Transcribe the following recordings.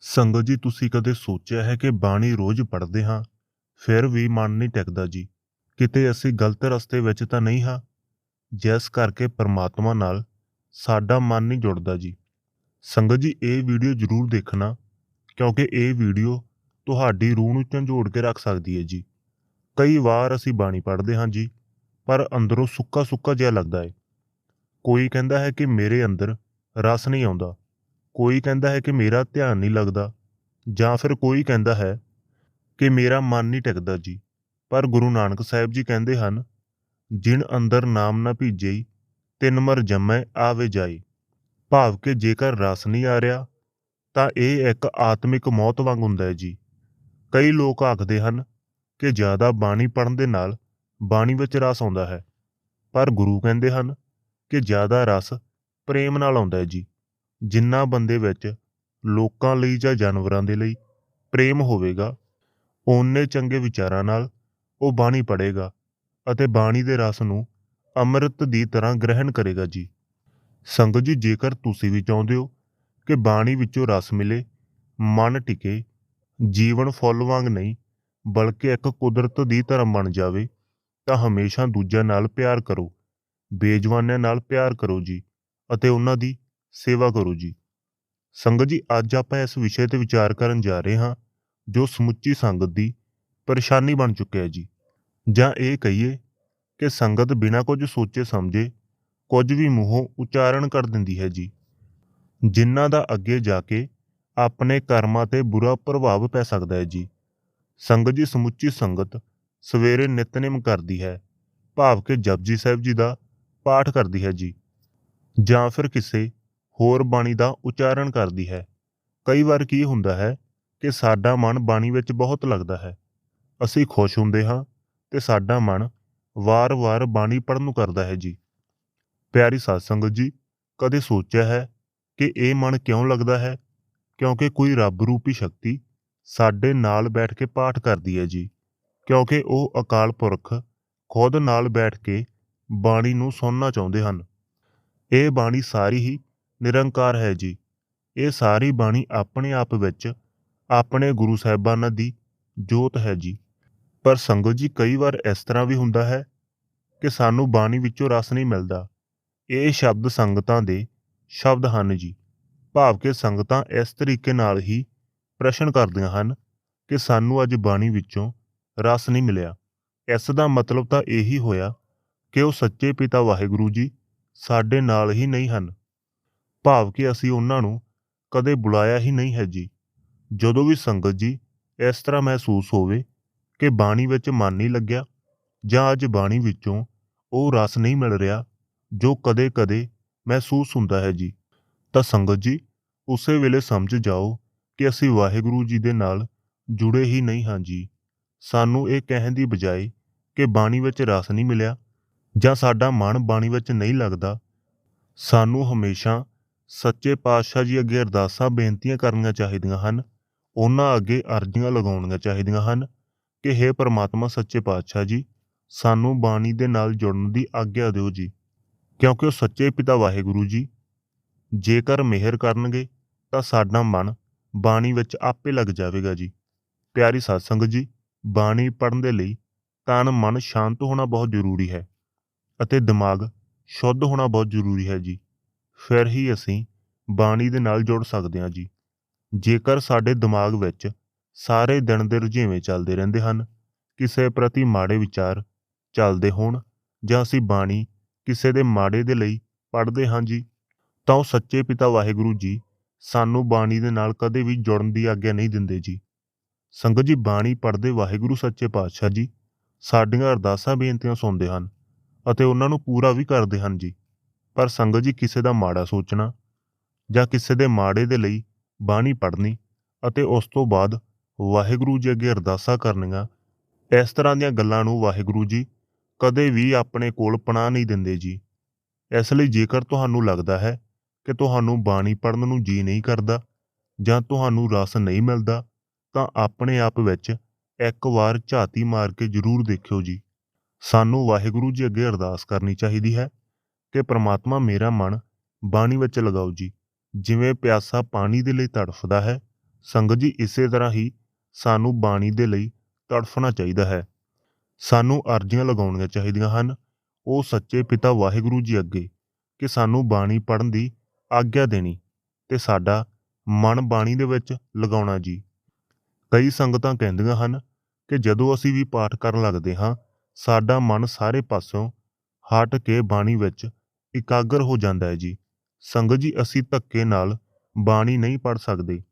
ਸੰਗਤ ਜੀ, ਤੁਸੀਂ ਕਦੇ ਸੋਚਿਆ ਹੈ ਕਿ ਬਾਣੀ ਰੋਜ਼ ਪੜ੍ਹਦੇ ਹਾਂ? ਫਿਰ ਵੀ ਮਨ ਨਹੀਂ ਟਿਕਦਾ ਜੀ। ਕਿਤੇ ਅਸੀਂ ਗਲਤ ਰਸਤੇ ਵਿੱਚ ਤਾਂ ਨਹੀਂ ਹਾਂ? ਜਿਸ ਕਰਕੇ ਪਰਮਾਤਮਾ ਨਾਲ ਸਾਡਾ ਮਨ ਨਹੀਂ ਜੁੜਦਾ ਜੀ। ਸੰਗਤ ਜੀ, ਇਹ ਵੀਡੀਓ ਜ਼ਰੂਰ ਦੇਖਣਾ, ਕਿਉਂਕਿ ਇਹ ਵੀਡੀਓ ਤੁਹਾਡੀ ਰੂਹ ਨੂੰ ਝੰਜੋੜ ਕੇ ਰੱਖ ਸਕਦੀ ਹੈ ਜੀ। ਕਈ ਵਾਰ ਅਸੀਂ ਬਾਣੀ ਪੜ੍ਹਦੇ ਹਾਂ ਜੀ, ਪਰ ਅੰਦਰੋਂ ਸੁੱਕਾ ਸੁੱਕਾ ਜਿਹਾ ਲੱਗਦਾ ਹੈ। ਕੋਈ ਕਹਿੰਦਾ ਹੈ ਕਿ ਮੇਰੇ ਅੰਦਰ ਰਸ ਨਹੀਂ ਆਉਂਦਾ। ਕੋਈ ਕਹਿੰਦਾ ਹੈ ਕਿ ਮੇਰਾ ਧਿਆਨ ਨਹੀਂ ਲੱਗਦਾ ਜਾਂ ਫਿਰ ਕੋਈ ਕਹਿੰਦਾ ਹੈ ਕਿ ਮੇਰਾ ਮਨ ਨਹੀਂ ਟਿਕਦਾ ਜੀ। ਪਰ ਗੁਰੂ ਨਾਨਕ ਸਾਹਿਬ ਜੀ ਕਹਿੰਦੇ ਹਨ, ਜਿਨ ਅੰਦਰ ਨਾਮ ਨਾ ਭੀਜੇ, ਤਿੰਨ ਮਰ ਜੰਮੈ, ਆਵੇ ਜਾਈ ਭਾਵ ਕਿ ਜੇਕਰ ਰਸ ਨਹੀਂ ਆ ਰਿਹਾ, ਤਾਂ ਇਹ ਇੱਕ ਆਤਮਿਕ ਮੌਤ ਵਾਂਗ ਹੁੰਦਾ ਹੈ ਜੀ। ਕਈ ਲੋਕ ਆਖਦੇ ਹਨ ਕਿ ਜ਼ਿਆਦਾ ਬਾਣੀ ਪੜਨ ਦੇ ਨਾਲ ਬਾਣੀ ਵਿੱਚ ਰਸ ਆਉਂਦਾ ਹੈ। ਪਰ ਗੁਰੂ ਕਹਿੰਦੇ ਹਨ ਕਿ ਜ਼ਿਆਦਾ ਰਸ ਪ੍ਰੇਮ ਨਾਲ ਆਉਂਦਾ ਹੈ ਜੀ। ਜਿੰਨਾ ਬੰਦੇ ਵਿੱਚ ਲੋਕਾਂ ਲਈ ਜਾਂ ਜਾਨਵਰਾਂ ਦੇ ਲਈ ਪ੍ਰੇਮ ਹੋਵੇਗਾ, ਓਨੇ ਚੰਗੇ ਵਿਚਾਰਾਂ ਨਾਲ ਉਹ ਬਾਣੀ ਪੜ੍ਹੇਗਾ ਅਤੇ ਬਾਣੀ ਦੇ ਰਸ ਨੂੰ ਅੰਮ੍ਰਿਤ ਦੀ ਤਰ੍ਹਾਂ ਗ੍ਰਹਿਣ ਕਰੇਗਾ ਜੀ। ਸੰਗਤ ਜੀ, ਜੇਕਰ ਤੁਸੀਂ ਵੀ ਚਾਹੁੰਦੇ ਹੋ ਕਿ ਬਾਣੀ ਵਿੱਚੋਂ ਰਸ ਮਿਲੇ, ਮਨ ਟਿਕੇ, ਜੀਵਨ ਫੁੱਲ ਵਾਂਗ ਨਹੀਂ, ਬਲਕਿ ਇੱਕ ਕੁਦਰਤ ਦੀ ਤਰ੍ਹਾਂ ਬਣ ਜਾਵੇ, ਤਾਂ ਹਮੇਸ਼ਾ ਦੂਜਿਆਂ ਨਾਲ ਪਿਆਰ ਕਰੋ ਬੇਜਵਾਨਿਆਂ ਨਾਲ ਪਿਆਰ ਕਰੋ ਜੀ ਅਤੇ ਉਹਨਾਂ ਦੀ ਸੇਵਾ ਕਰੋ ਜੀ। ਸੰਗਤ ਜੀ, ਅੱਜ ਆਪਾਂ ਇਸ ਵਿਸ਼ੇ ਤੇ ਵਿਚਾਰ ਕਰਨ ਜਾ ਰਹੇ ਹਾਂ, ਜੋ ਸਮੁੱਚੀ ਸੰਗਤ ਦੀ ਪਰੇਸ਼ਾਨੀ ਬਣ ਚੁੱਕਿਆ ਹੈ ਜੀ। ਜਾਂ ਇਹ ਕਹੀਏ ਕਿ ਸੰਗਤ ਬਿਨਾਂ ਕੁਝ ਸੋਚੇ ਸਮਝੇ, ਕੁਝ ਵੀ ਮੂੰਹੋਂ ਉਚਾਰਨ ਕਰ ਦਿੰਦੀ ਹੈ ਜੀ। ਜਿਨ੍ਹਾਂ ਦਾ ਅੱਗੇ ਜਾ ਕੇ ਆਪਣੇ ਕਰਮਾਂ ਤੇ ਬੁਰਾ ਪ੍ਰਭਾਵ ਪੈ ਸਕਦਾ ਹੈ ਜੀ। ਸੰਗਤ ਜੀ, ਸਮੁੱਚੀ ਸੰਗਤ ਸਵੇਰੇ ਨਿਤਨੇਮ ਕਰਦੀ ਹੈ, ਭਾਵ ਕਿ ਜਪਜੀ ਸਾਹਿਬ ਜੀ ਦਾ ਪਾਠ ਕਰਦੀ ਹੈ ਜੀ। ਜਾਂ ਫਿਰ ਕਿਸੇ ਹੋਰ ਬਾਣੀ ਦਾ ਉਚਾਰਨ ਕਰਦੀ ਹੈ। ਕਈ ਵਾਰ ਕੀ ਹੁੰਦਾ ਹੈ ਕਿ ਸਾਡਾ ਮਨ ਬਾਣੀ ਵਿੱਚ ਬਹੁਤ ਲੱਗਦਾ ਹੈ। ਅਸੀਂ ਖੁਸ਼ ਹੁੰਦੇ ਹਾਂ ਤੇ ਸਾਡਾ ਮਨ ਵਾਰ-ਵਾਰ ਬਾਣੀ ਪੜਨ ਨੂੰ ਕਰਦਾ ਹੈ ਜੀ। ਪਿਆਰੀ ਸਾਧ ਸੰਗਤ ਜੀ, ਕਦੇ ਸੋਚਿਆ ਹੈ ਕਿ ਇਹ ਮਨ ਕਿਉਂ ਲੱਗਦਾ ਹੈ? ਕਿਉਂਕਿ ਕੋਈ ਰੱਬ ਰੂਪੀ ਸ਼ਕਤੀ ਸਾਡੇ ਨਾਲ ਬੈਠ ਕੇ ਪਾਠ ਕਰਦੀ ਹੈ ਜੀ। ਕਿਉਂਕਿ ਉਹ ਅਕਾਲ ਪੁਰਖ ਖੁਦ ਨਾਲ ਬੈਠ ਕੇ ਬਾਣੀ ਨੂੰ ਸੁਣਨਾ ਚਾਹੁੰਦੇ ਹਨ। ਇਹ ਬਾਣੀ ਸਾਰੀ ਹੀ ਨਿਰੰਕਾਰ ਹੈ ਜੀ। ਇਹ ਸਾਰੀ ਬਾਣੀ ਆਪਣੇ ਆਪ ਵਿੱਚ ਆਪਣੇ ਗੁਰੂ ਸਾਹਿਬਾਨਾਂ ਦੀ ਜੋਤ ਹੈ ਜੀ। ਪਰ ਸੰਗਤ ਜੀ, ਕਈ ਵਾਰ ਇਸ ਤਰ੍ਹਾਂ ਵੀ ਹੁੰਦਾ ਹੈ ਕਿ ਸਾਨੂੰ ਬਾਣੀ ਵਿੱਚੋਂ ਰਸ ਨਹੀਂ ਮਿਲਦਾ। ਇਹ ਸ਼ਬਦ ਸੰਗਤਾਂ ਦੇ ਸ਼ਬਦ ਹਨ ਜੀ। ਭਾਵ ਕਿ ਸੰਗਤਾਂ ਇਸ ਤਰੀਕੇ ਨਾਲ ਹੀ ਪ੍ਰਸ਼ਨ ਕਰਦੀਆਂ ਹਨ ਕਿ ਸਾਨੂੰ ਅੱਜ ਬਾਣੀ ਵਿੱਚੋਂ ਰਸ ਨਹੀਂ ਮਿਲਿਆ। ਇਸ ਦਾ ਮਤਲਬ ਤਾਂ ਇਹੀ ਹੋਇਆ ਕਿ ਉਹ ਸੱਚੇ ਪਿਤਾ ਵਾਹਿਗੁਰੂ ਜੀ ਸਾਡੇ ਨਾਲ ਹੀ ਨਹੀਂ ਹਨ। ਭਾਵ ਕਿ ਅਸੀਂ ਉਹਨਾਂ ਨੂੰ ਕਦੇ ਬੁਲਾਇਆ ਹੀ ਨਹੀਂ ਹੈ ਜੀ। ਜਦੋਂ ਵੀ ਸੰਗਤ ਜੀ ਇਸ ਤਰ੍ਹਾਂ ਮਹਿਸੂਸ ਹੋਵੇ ਕਿ ਬਾਣੀ ਵਿੱਚ ਮਨ ਨਹੀਂ ਲੱਗਿਆ ਜਾਂ ਅੱਜ ਬਾਣੀ ਵਿੱਚੋਂ ਉਹ ਰਸ ਨਹੀਂ ਮਿਲ ਰਿਹਾ ਜੋ ਕਦੇ-ਕਦੇ ਮਹਿਸੂਸ ਹੁੰਦਾ ਹੈ ਜੀ, ਤਾਂ ਸੰਗਤ ਜੀ ਉਸੇ ਵੇਲੇ ਸਮਝ ਜਾਓ ਕਿ ਅਸੀਂ ਵਾਹਿਗੁਰੂ ਜੀ ਦੇ ਨਾਲ ਜੁੜੇ ਹੀ ਨਹੀਂ ਹਾਂ ਜੀ। ਸਾਨੂੰ ਇਹ ਕਹਿਣ ਦੀ ਬਜਾਏ ਕਿ ਬਾਣੀ ਵਿੱਚ ਰਸ ਨਹੀਂ ਮਿਲਿਆ ਜਾਂ ਸਾਡਾ ਮਨ ਬਾਣੀ ਵਿੱਚ ਨਹੀਂ ਲੱਗਦਾ, ਸਾਨੂੰ ਹਮੇਸ਼ਾ ਸੱਚੇ ਪਾਤਸ਼ਾਹ ਜੀ ਅੱਗੇ ਅਰਦਾਸਾਂ, ਬੇਨਤੀਆਂ ਕਰਨੀਆਂ ਚਾਹੀਦੀਆਂ ਹਨ। ਉਹਨਾਂ ਅੱਗੇ ਅਰਜ਼ੀਆਂ ਲਗਾਉਣੀਆਂ ਚਾਹੀਦੀਆਂ ਹਨ ਕਿ हे ਪ੍ਰਮਾਤਮਾ, ਸੱਚੇ ਪਾਤਸ਼ਾਹ ਜੀ, ਸਾਨੂੰ ਬਾਣੀ ਦੇ ਨਾਲ ਜੁੜਨ ਦੀ ਆਗਿਆ ਦਿਓ ਜੀ। ਕਿਉਂਕਿ ਉਹ ਸੱਚੇ ਪਿਤਾ ਵਾਹਿਗੁਰੂ ਜੀ। ਜੇਕਰ ਮਿਹਰ ਕਰਨਗੇ ਤਾਂ ਸਾਡਾ ਮਨ ਬਾਣੀ ਵਿੱਚ ਆਪੇ ਲੱਗ ਜਾਵੇਗਾ ਜੀ। ਪਿਆਰੀ ਸਾਧ ਜੀ, ਬਾਣੀ ਪੜਨ ਦੇ ਲਈ ਤਨ ਮਨ ਸ਼ਾਂਤ ਹੋਣਾ ਬਹੁਤ ਜ਼ਰੂਰੀ ਹੈ ਅਤੇ ਦਿਮਾਗ ਸ਼ੁੱਧ ਹੋਣਾ ਬਹੁਤ ਜ਼ਰੂਰੀ ਹੈ ਜੀ। ਫਿਰ ਹੀ ਅਸੀਂ ਬਾਣੀ ਦੇ ਨਾਲ ਜੁੜ ਸਕਦੇ ਹਾਂ ਜੀ। ਜੇਕਰ ਸਾਡੇ ਦਿਮਾਗ ਵਿੱਚ ਸਾਰੇ ਦਿਨ ਦੇ ਰੁਝੇਵੇਂ ਚੱਲਦੇ ਰਹਿੰਦੇ ਹਨ, ਕਿਸੇ ਪ੍ਰਤੀ ਮਾੜੇ ਵਿਚਾਰ ਚੱਲਦੇ ਹੋਣ ਜਾਂ ਅਸੀਂ ਬਾਣੀ ਕਿਸੇ ਦੇ ਮਾੜੇ ਦੇ ਲਈ ਪੜ੍ਹਦੇ ਹਾਂ ਜੀ, ਤਾਂ ਉਹ ਸੱਚੇ ਪਿਤਾ ਵਾਹਿਗੁਰੂ ਜੀ ਸਾਨੂੰ ਬਾਣੀ ਦੇ ਨਾਲ ਕਦੇ ਵੀ ਜੁੜਨ ਦੀ ਆਗਿਆ ਨਹੀਂ ਦਿੰਦੇ ਜੀ। ਸੰਗਤ ਜੀ, ਬਾਣੀ ਪੜ੍ਹਦੇ ਵਾਹਿਗੁਰੂ ਸੱਚੇ ਪਾਤਸ਼ਾਹ ਜੀ ਸਾਡੀਆਂ ਅਰਦਾਸਾਂ ਬੇਨਤੀਆਂ ਸੁਣਦੇ ਹਨ ਅਤੇ ਉਹਨਾਂ ਨੂੰ ਪੂਰਾ ਵੀ ਕਰਦੇ ਹਨ ਜੀ। ਪਰ ਸੰਗਤ ਜੀ ਕਿਸੇ ਦਾ ਮਾੜਾ ਸੋਚਣਾ ਜਾਂ ਕਿਸੇ ਦੇ ਮਾੜੇ ਦੇ ਲਈ ਬਾਣੀ ਪੜ੍ਹਨੀ ਅਤੇ ਉਸ ਤੋਂ ਬਾਅਦ ਵਾਹਿਗੁਰੂ ਜੀ ਅੱਗੇ ਅਰਦਾਸਾਂ ਕਰਨੀਆਂ, ਇਸ ਤਰ੍ਹਾਂ ਦੀਆਂ ਗੱਲਾਂ ਨੂੰ ਵਾਹਿਗੁਰੂ ਜੀ ਕਦੇ ਵੀ ਆਪਣੇ ਕੋਲ ਪਨਾਹ ਨਹੀਂ ਦਿੰਦੇ ਜੀ। ਇਸ ਲਈ ਜੇਕਰ ਤੁਹਾਨੂੰ ਲੱਗਦਾ ਹੈ ਕਿ ਤੁਹਾਨੂੰ ਬਾਣੀ ਪੜਨ ਨੂੰ ਜੀ ਨਹੀਂ ਕਰਦਾ ਜਾਂ ਤੁਹਾਨੂੰ ਰਸ ਨਹੀਂ ਮਿਲਦਾ, ਤਾਂ ਆਪਣੇ ਆਪ ਵਿੱਚ ਇੱਕ ਵਾਰ ਝਾਤੀ ਮਾਰ ਕੇ ਜ਼ਰੂਰ ਦੇਖਿਓ ਜੀ। ਸਾਨੂੰ ਵਾਹਿਗੁਰੂ ਜੀ ਅੱਗੇ ਅਰਦਾਸ ਕਰਨੀ ਚਾਹੀਦੀ ਹੈ। ਕਿ ਪ੍ਰਮਾਤਮਾ ਮੇਰਾ ਮਨ ਬਾਣੀ ਵਿੱਚ ਲਗਾਓ ਜੀ। ਜਿਵੇਂ ਪਿਆਸਾ ਪਾਣੀ ਦੇ ਲਈ ਤੜਫਦਾ ਹੈ, ਸੰਗਤ ਜੀ ਇਸੇ ਤਰ੍ਹਾਂ ਹੀ ਸਾਨੂੰ ਬਾਣੀ ਦੇ ਲਈ ਤੜਫਣਾ ਚਾਹੀਦਾ ਹੈ। ਸਾਨੂੰ ਅਰਜ਼ੀਆਂ ਲਗਾਉਣੀਆਂ ਚਾਹੀਦੀਆਂ ਹਨ। ਉਹ ਸੱਚੇ ਪਿਤਾ ਵਾਹਿਗੁਰੂ ਜੀ ਅੱਗੇ ਕਿ ਸਾਨੂੰ ਬਾਣੀ ਪੜ੍ਹਨ ਦੀ ਆਗਿਆ ਦੇਣੀ ਤੇ ਸਾਡਾ ਮਨ ਬਾਣੀ ਦੇ ਵਿੱਚ ਲਗਾਉਣਾ ਜੀ। ਕਈ ਸੰਗਤਾਂ ਕਹਿੰਦੀਆਂ ਹਨ ਕਿ ਜਦੋਂ ਅਸੀਂ ਵੀ ਪਾਠ ਕਰਨ ਲੱਗਦੇ ਹਾਂ, ਸਾਡਾ ਮਨ ਸਾਰੇ ਪਾਸੋਂ ਹਟ ਕੇ ਬਾਣੀ ਵਿੱਚ ਇਕਾਗਰ ਹੋ ਜਾਂਦਾ ਹੈ ਜੀ। ਸੰਗਤ ਜੀ, ਅਸੀਂ ਧੱਕੇ ਨਾਲ ਬਾਣੀ ਨਹੀਂ ਪੜ੍ਹ ਸਕਦੇ।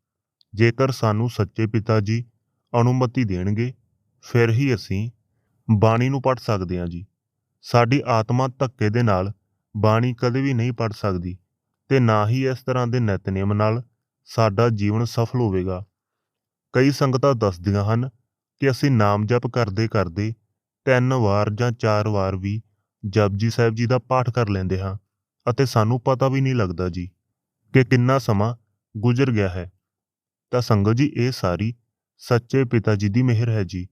ਜੇਕਰ ਸਾਨੂੰ ਸੱਚੇ ਪਿਤਾ ਜੀ ਅਨੁਮਤੀ ਦੇਣਗੇ, ਫਿਰ ਹੀ ਅਸੀਂ ਬਾਣੀ ਨੂੰ ਪੜ੍ਹ ਸਕਦੇ ਹਾਂ ਜੀ। ਸਾਡੀ ਆਤਮਾ ਧੱਕੇ ਦੇ ਨਾਲ ਬਾਣੀ ਕਦੇ ਵੀ ਨਹੀਂ ਪੜ੍ਹ ਸਕਦੀ ਤੇ ਨਾ ਹੀ ਇਸ ਤਰ੍ਹਾਂ ਦੇ ਨਿਤਨੇਮ ਨਾਲ ਸਾਡਾ ਜੀਵਨ ਸਫਲ ਹੋਵੇਗਾ। ਕਈ ਸੰਗਤਾਂ ਦੱਸਦੀਆਂ ਹਨ ਕਿ ਅਸੀਂ ਨਾਮ ਜਪ ਕਰਦੇ ਕਰਦੇ ਤਿੰਨ ਵਾਰ ਜਾਂ ਚਾਰ ਵਾਰ ਵੀ ਜਪਜੀ ਸਾਹਿਬ ਜੀ ਦਾ ਪਾਠ ਕਰ ਲੈਂਦੇ ਹਾਂ ਅਤੇ ਸਾਨੂੰ ਪਤਾ ਵੀ ਨਹੀਂ ਲੱਗਦਾ ਜੀ ਕਿ ਕਿੰਨਾ ਸਮਾਂ ਗੁਜ਼ਰ ਗਿਆ ਹੈ। ਤਾਂ ਸੰਗਤ ਜੀ, ਇਹ ਸਾਰੀ ਸੱਚੇ ਪਿਤਾ ਜੀ ਦੀ ਮਿਹਰ ਹੈ ਜੀ।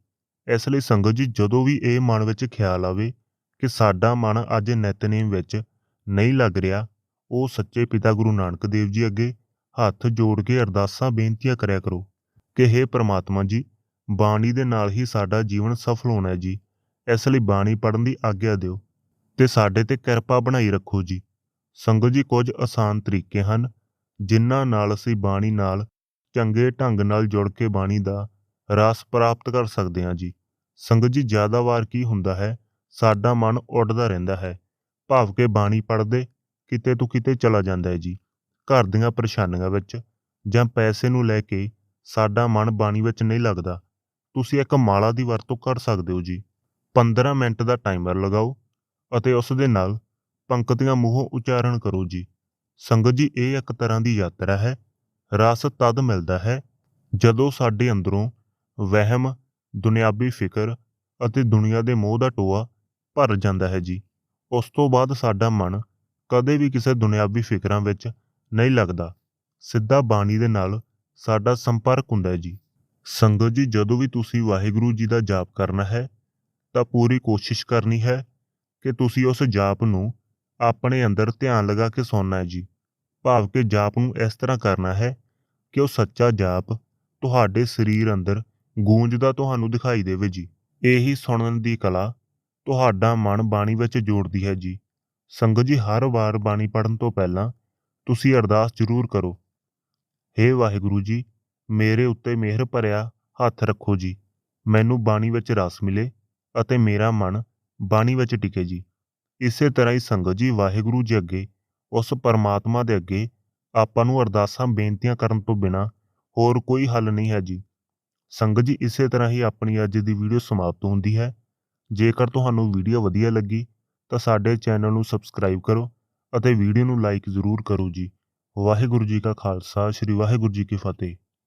ਇਸ ਲਈ ਸੰਗਤ ਜੀ, ਜਦੋਂ ਵੀ ਇਹ ਮਨ ਵਿੱਚ ਖਿਆਲ ਆਵੇ ਕਿ ਸਾਡਾ ਮਨ ਅੱਜ ਨਿਤਨੇਮ ਵਿੱਚ ਨਹੀਂ ਲੱਗ ਰਿਹਾ, ਉਹ ਸੱਚੇ ਪਿਤਾ ਗੁਰੂ ਨਾਨਕ ਦੇਵ ਜੀ ਅੱਗੇ ਹੱਥ ਜੋੜ ਕੇ ਅਰਦਾਸਾਂ ਬੇਨਤੀਆਂ ਕਰਿਆ ਕਰੋ ਕਿ हे ਪ੍ਰਮਾਤਮਾ ਜੀ, ਬਾਣੀ ਦੇ ਨਾਲ ਹੀ ਸਾਡਾ ਜੀਵਨ ਸਫਲ ਹੋਣਾ ਹੈ ਜੀ। ਇਸ ਲਈ ਬਾਣੀ ਪੜ੍ਹਨ ਦੀ ਆਗਿਆ ਦਿਓ। ਤੇ ਸਾਡੇ ਤੇ ਕਿਰਪਾ ਬਣਾਈ ਰੱਖੋ ਜੀ। ਸੰਗਤ ਜੀ, ਕੁਝ ਆਸਾਨ ਤਰੀਕੇ ਹਨ, ਜਿਨ੍ਹਾਂ ਨਾਲ ਅਸੀਂ ਬਾਣੀ ਨਾਲ ਚੰਗੇ ਢੰਗ ਨਾਲ ਜੁੜ ਕੇ ਬਾਣੀ ਦਾ ਰਸ ਪ੍ਰਾਪਤ ਕਰ ਸਕਦੇ ਹਾਂ ਜੀ। ਸੰਗਤ ਜੀ, ਜ਼ਿਆਦਾ ਵਾਰ ਕੀ ਹੁੰਦਾ ਹੈ, ਸਾਡਾ ਮਨ ਉੱਡਦਾ ਰਹਿੰਦਾ ਹੈ, ਭਾਵ ਕਿ ਬਾਣੀ ਪੜ੍ਹਦੇ, ਕਿਤੇ ਤੋਂ ਕਿਤੇ ਚਲਾ ਜਾਂਦਾ ਹੈ ਜੀ। ਘਰ ਦੀਆਂ ਪਰੇਸ਼ਾਨੀਆਂ ਵਿੱਚ ਜਾਂ ਪੈਸੇ ਨੂੰ ਲੈ ਕੇ ਸਾਡਾ ਮਨ ਬਾਣੀ ਵਿੱਚ ਨਹੀਂ ਲੱਗਦਾ, ਤੁਸੀਂ ਇੱਕ ਮਾਲਾ ਦੀ ਵਰਤੋਂ ਕਰ ਸਕਦੇ ਹੋ ਜੀ। 15 ਮਿੰਟ ਦਾ ਟਾਈਮਰ ਲਗਾਓ ਅਤੇ ਉਸ ਦੇ ਨਾਲ ਪੰਕਤੀਆਂ ਮੂੰਹੋਂ ਉਚਾਰਨ ਕਰੋ ਜੀ। ਸੰਗਤ ਜੀ, ਇਹ ਇੱਕ ਤਰ੍ਹਾਂ ਦੀ ਯਾਤਰਾ ਹੈ। ਰਸ ਤਦ ਮਿਲਦਾ ਹੈ ਜਦੋਂ ਸਾਡੇ ਅੰਦਰੋਂ ਵਹਿਮ, ਦੁਨਿਆਵੀ ਫਿਕਰ ਅਤੇ ਦੁਨੀਆ ਦੇ ਮੋਹ ਦਾ ਟੋਆ ਭਰ ਜਾਂਦਾ ਹੈ ਜੀ। ਉਸ ਤੋਂ ਬਾਅਦ ਸਾਡਾ ਮਨ ਕਦੇ ਵੀ ਕਿਸੇ ਦੁਨਿਆਵੀ ਫਿਕਰਾਂ ਵਿੱਚ ਨਹੀਂ ਲੱਗਦਾ। ਸਿੱਧਾ ਬਾਣੀ ਦੇ ਨਾਲ ਸਾਡਾ ਸੰਪਰਕ ਹੁੰਦਾ ਹੈ ਜੀ। ਸੰਗਤ ਜੀ, ਜਦੋਂ ਵੀ ਤੁਸੀਂ ਵਾਹਿਗੁਰੂ ਜੀ ਦਾ ਜਾਪ ਕਰਨਾ ਹੈ ਤਾਂ ਪੂਰੀ ਕੋਸ਼ਿਸ਼ ਕਰਨੀ ਹੈ ਕਿ ਤੁਸੀਂ ਉਸ ਜਾਪ ਨੂੰ ਆਪਣੇ ਅੰਦਰ ਧਿਆਨ ਲਗਾ ਕੇ ਸੁਣਨਾ ਹੈ ਜੀ। ਭਾਵ ਕਿ ਜਾਪ ਨੂੰ ਇਸ ਤਰ੍ਹਾਂ ਕਰਨਾ ਹੈ ਕਿ ਉਹ ਸੱਚਾ ਜਾਪ ਤੁਹਾਡੇ ਸਰੀਰ ਅੰਦਰ ਗੂੰਜਦਾ ਤੁਹਾਨੂੰ ਦਿਖਾਈ ਦੇਵੇ ਜੀ। ਇਹੀ ਸੁਣਨ ਦੀ ਕਲਾ ਤੁਹਾਡਾ ਮਨ ਬਾਣੀ ਵਿੱਚ ਜੋੜਦੀ ਹੈ ਜੀ। ਸੰਗਤ ਜੀ, ਹਰ ਵਾਰ ਬਾਣੀ ਪੜਨ ਤੋਂ ਪਹਿਲਾਂ ਤੁਸੀਂ ਅਰਦਾਸ ਜ਼ਰੂਰ ਕਰੋ। ਹੇ ਵਾਹਿਗੁਰੂ ਜੀ, ਮੇਰੇ ਉੱਤੇ ਮਿਹਰ ਭਰਿਆ ਹੱਥ ਰੱਖੋ ਜੀ। ਮੈਨੂੰ ਬਾਣੀ ਵਿੱਚ ਰਸ ਮਿਲੇ ਅਤੇ ਮੇਰਾ ਮਨ ਬਾਣੀ ਵਿੱਚ ਟਿਕੇ ਜੀ। ਇਸੇ ਤਰ੍ਹਾਂ ਹੀ ਸੰਗਤ ਜੀ, ਵਾਹਿਗੁਰੂ ਜੀ ਅੱਗੇ, ਉਸ ਪਰਮਾਤਮਾ ਦੇ ਅੱਗੇ ਆਪਾਂ ਨੂੰ ਅਰਦਾਸਾਂ ਬੇਨਤੀਆਂ ਕਰਨ ਤੋਂ ਬਿਨਾ ਹੋਰ ਕੋਈ ਹੱਲ ਨਹੀਂ ਹੈ ਜੀ। ਸੰਗਤ ਜੀ, ਇਸੇ ਤਰ੍ਹਾਂ ਹੀ ਆਪਣੀ ਅੱਜ ਦੀ ਵੀਡੀਓ ਸਮਾਪਤ ਹੁੰਦੀ ਹੈ। ਜੇਕਰ ਤੁਹਾਨੂੰ ਵੀਡੀਓ ਵਧੀਆ ਲੱਗੀ, ਤਾਂ ਸਾਡੇ ਚੈਨਲ ਨੂੰ ਸਬਸਕ੍ਰਾਈਬ ਕਰੋ ਅਤੇ ਵੀਡੀਓ ਨੂੰ ਲਾਈਕ ਜ਼ਰੂਰ ਕਰੋ ਜੀ। ਵਾਹਿਗੁਰੂ ਜੀ ਕਾ ਖਾਲਸਾ, ਸ੍ਰੀ ਵਾਹਿਗੁਰੂ ਜੀ ਕੀ ਫਤਿਹ।